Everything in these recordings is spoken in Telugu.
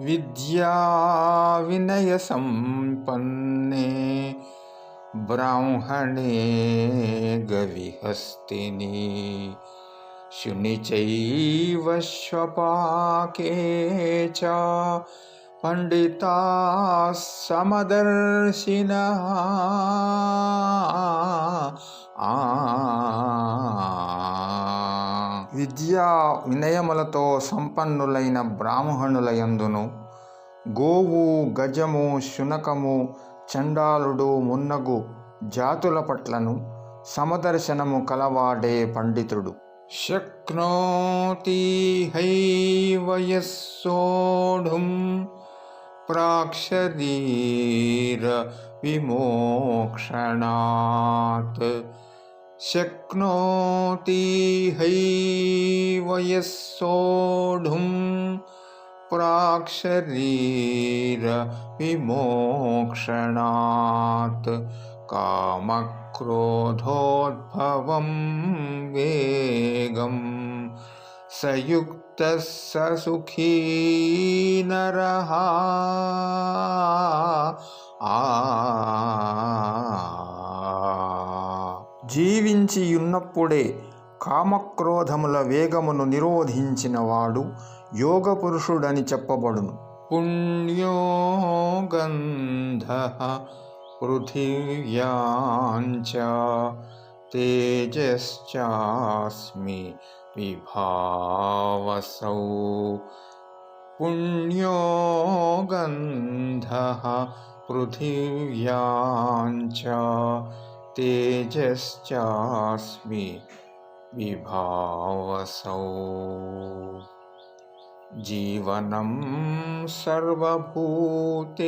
विद्याविनयसम्पन्ने ब्राह्मणे गविहस्तिनि। शुनिचैवश्वाके च पण्डिताः समदर्शिनः। आ విద్యా వినయములతో సంపన్నులైన బ్రాహ్మణులయందును. గోవు గజము శునకము చండాలుడు మున్నగు జాతుల పట్లను సమదర్శనము కలవాడే పండితుడు. శక్నోతి హైవయస్సోఢుం ప్రాక్షదీర విమోక్షణాత్ शक्नोति हैवयस्सोढुं प्राक् शरीरविमोक्षणात् कामक्रोधोद्भवं वेगं स युक्तः स सुखी नरः आ జీవించియున్నప్పుడే కామక్రోధముల వేగమును నిరోధించినవాడు యోగ పురుషుడని చెప్పబడును. పుణ్యో గంధ పృథివ్యాంచ తేజశ్చాస్మి విభావసౌ. పుణ్యో గంధ పృథివ్యాంచ తేజశ్చాస్మి విభావసౌ జీవనం సర్వభూతేషు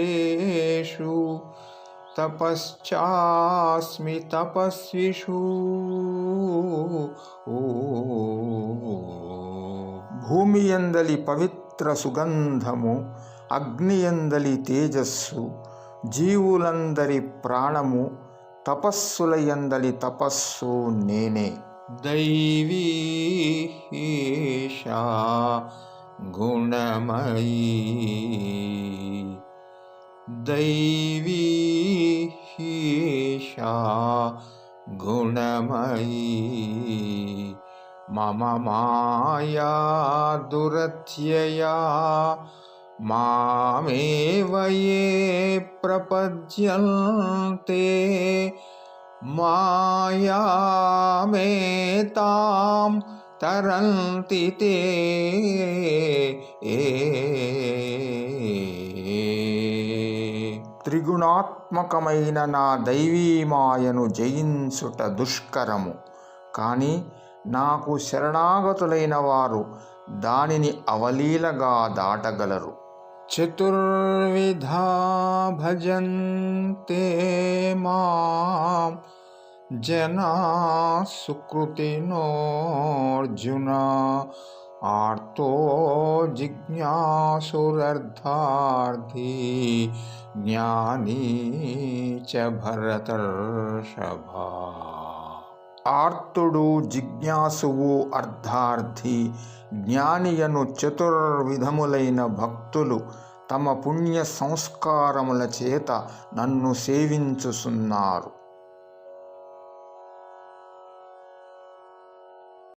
తపశ్చాస్మి తపస్విషు భూమి ఎందలి పవిత్ర సుగంధము అగ్నియందలి తేజస్సు జీవులందరి ప్రాణము తపస్సులయందలి తపస్సు నేనే. దైవీషా గుణమయీ. దైవీషా గుణమయీ. మమ మాయా దురత్యయా మామేవ ఏ ప్రపద్యంతే మాయామేతాం తరంతి తే త్రిగుణాత్మకమైన నా దైవీమాయను జయించుట దుష్కరము. కానీ నాకు శరణాగతులైన వారు దానిని అవలీలగా దాటగలరు. चतुर्विधा भजन्ते मां। जना सुकृतिनोऽर्जुन आर्तो जिज्ञासुरर्धार्थी ज्ञानी च भरतर्षभा। ఆర్తుడు జిజ్ఞాసువు అర్ధార్థి జ్ఞానియను చతుర్విధములైన భక్తులు తమ పుణ్య సంస్కారముల చేత నన్ను సేవించుచున్నారు.